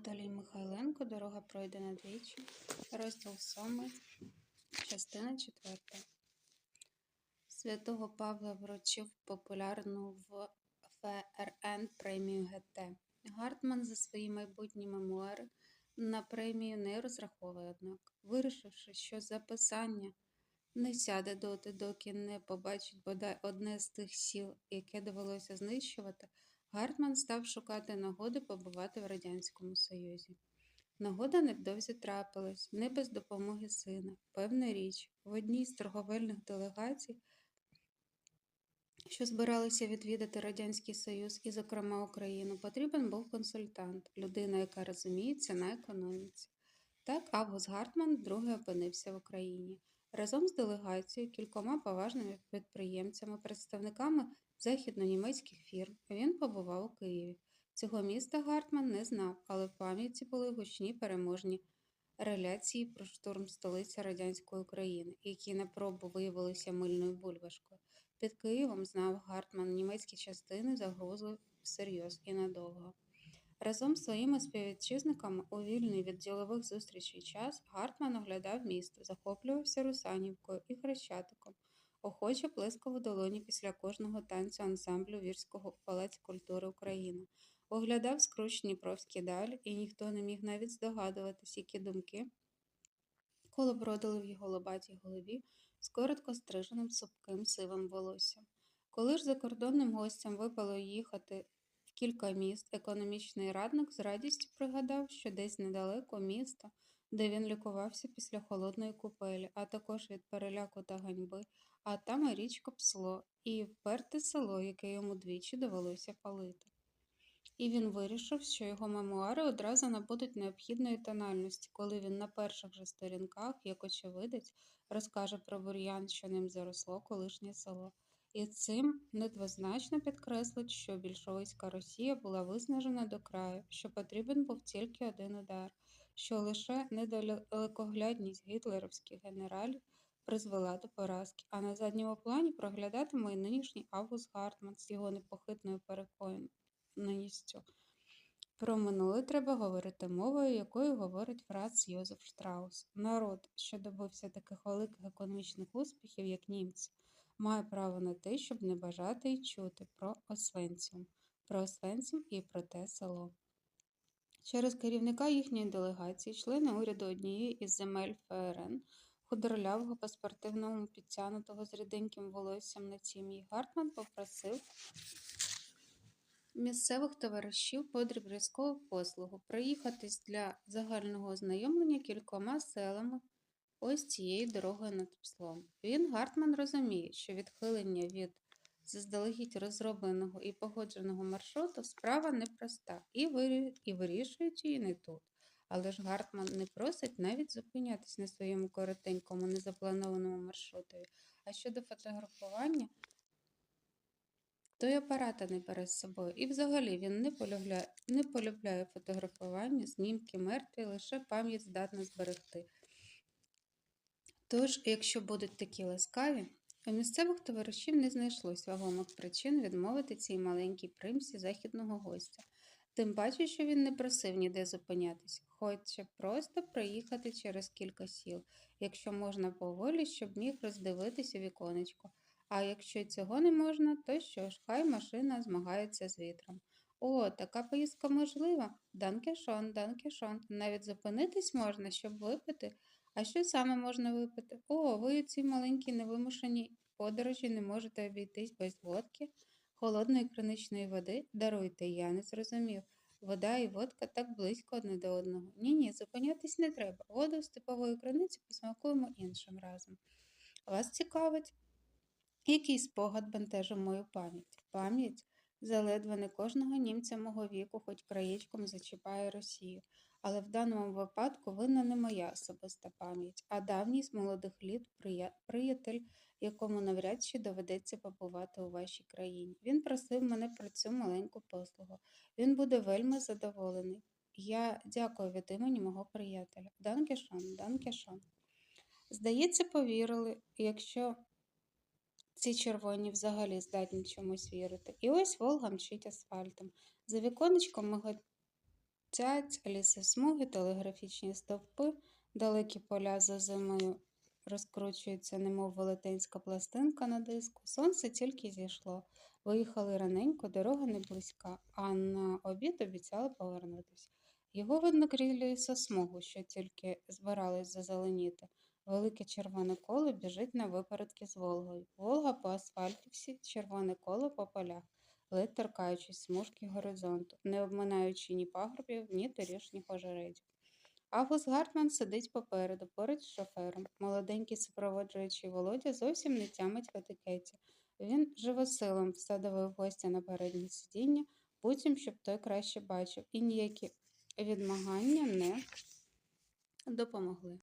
Наталії Михайленко Дорога пройдена двічі. Розділ 7, частина 4. Святого Павла вручив популярну в ФРН премію ГТ. Гартман за свої майбутні мемуари на премію не розраховує, однак, вирішивши, що записання не сяде доти, доки не побачить бодай одне з тих сіл, яке довелося знищувати, Гартман став шукати нагоди побувати в Радянському Союзі. Нагода невдовзі трапилась, не без допомоги сина. Певна річ, в одній з торговельних делегацій, що збиралися відвідати Радянський Союз і, зокрема, Україну, потрібен був консультант, людина, яка розуміється на економіці. Так Август Гартман вдруге опинився в Україні. Разом з делегацією, кількома поважними підприємцями, представниками західнонімецьких фірм, він побував у Києві. Цього міста Гартман не знав, але в пам'яті були гучні переможні реляції про штурм столиці радянської України, які на пробу виявилися мильною бульбашкою. Під Києвом знав Гартман німецькі частини загрозли всерйоз і надовго. Разом з своїми співвітчизниками у вільний від ділових зустрічей час Гартман оглядав місто, захоплювався Русанівкою і Хрещатиком, охоче плескав у долоні після кожного танцю ансамблю Вірського палац культури України, оглядав скруч Дніпровські далі, і ніхто не міг навіть здогадуватись, які думки колобродили в його лобатій голові з коротко стриженим супким сивим волоссям. Коли ж закордонним гостям випало їхати кілька міст, економічний радник з радістю пригадав, що десь недалеко місто, де він лікувався після холодної купелі, а також від переляку та ганьби, а там і річка Псло, і вперте село, яке йому двічі довелося палити. І він вирішив, що його мемуари одразу набудуть необхідної тональності, коли він на перших же сторінках, як очевидець, розкаже про бур'ян, що ним заросло колишнє село. І цим недвозначно підкреслить, що більшовицька Росія була виснажена до краю, що потрібен був тільки один удар, що лише недалекоглядність гітлерівських генералів призвела до поразки, а на задньому плані проглядатиме і нинішній Август Гартман з його непохитною переконаністю. Про минуле треба говорити мовою, якою говорить Франц Йозеф Штраус. Народ, що добився таких великих економічних успіхів, як німці, має право на те, щоб не бажати й чути про Освенцім, про Освенцім і про те село. Через керівника їхньої делегації, члени уряду однієї із земель ФРН, худорлявого по спортивному підтянутого з ріденьким волоссям на тім'ї, Гартман попросив місцевих товаришів по дріб'язкову послугу проїхатись для загального ознайомлення кількома селами ось цією дорогою над Пслом. Він, Гартман, розуміє, що відхилення від заздалегідь розробленого і погодженого маршруту справа непроста, і, вирі... і вирішують її не тут. Але ж Гартман не просить навіть зупинятись на своєму коротенькому незапланованому маршрутові. А щодо фотографування, то й апарата не бере з собою. І взагалі він не полюбляє, не полюбляє фотографування, знімки мертві, лише пам'ять здатна зберегти. Тож, якщо будуть такі ласкаві, у місцевих товаришів не знайшлось вагомих причин відмовити цій маленькій примсі західного гостя. Тим паче, що він не просив ніде зупинятись, хоче просто проїхати через кілька сіл, якщо можна поволі, щоб міг роздивитись у віконечко. А якщо цього не можна, то що ж, хай машина змагається з вітром. О, така поїздка можлива. Данкешон, данкешон. Навіть зупинитись можна, щоб випити. А що саме можна випити? О, ви у цій маленькій невимушеній подорожі не можете обійтись без водки, холодної криничної води. Даруйте, я не зрозумів. Вода і водка так близько одне до одного. Ні, ні, зупинятись не треба. Воду з типової криниці посмакуємо іншим разом. Вас цікавить? Який спогад бентежив мою пам'ять? Пам'ять заледве не кожного німця мого віку, хоч краєчком зачіпає Росію. Але в даному випадку винна не моя особиста пам'ять, а давній з молодих літ приятель, якому навряд чи доведеться побувати у вашій країні. Він просив мене про цю маленьку послугу. Він буде вельми задоволений. Я дякую від імені мого приятеля. Данкешон, Данкешон. Здається, повірили, якщо ці червоні взагалі здатні чомусь вірити. І ось Волга мчить асфальтом. За віконечком Цяць, лісосмуги, телеграфічні стовпи, далекі поля за зимою розкручуються, немов велетенська пластинка на диску. Сонце тільки зійшло. Виїхали раненько, дорога не близька, а на обід обіцяли повернутися. Його видно крізь лісосмугу, що тільки збирались зазеленіти. Велике червоне коло біжить на випередки з Волгою. Волга по асфальтівці, червоне коло по полях, ледь торкаючись смужки горизонту, не обминаючи ні пагорбів, ні торішніх ожередів. Август Гартман сидить попереду, поруч з шофером. Молоденький супроводжуючий Володя зовсім не тямить в етикеті. Він живосилом всадовив гостя на переднє сидіння, буцім, щоб той краще бачив, і ніякі відмагання не допомогли.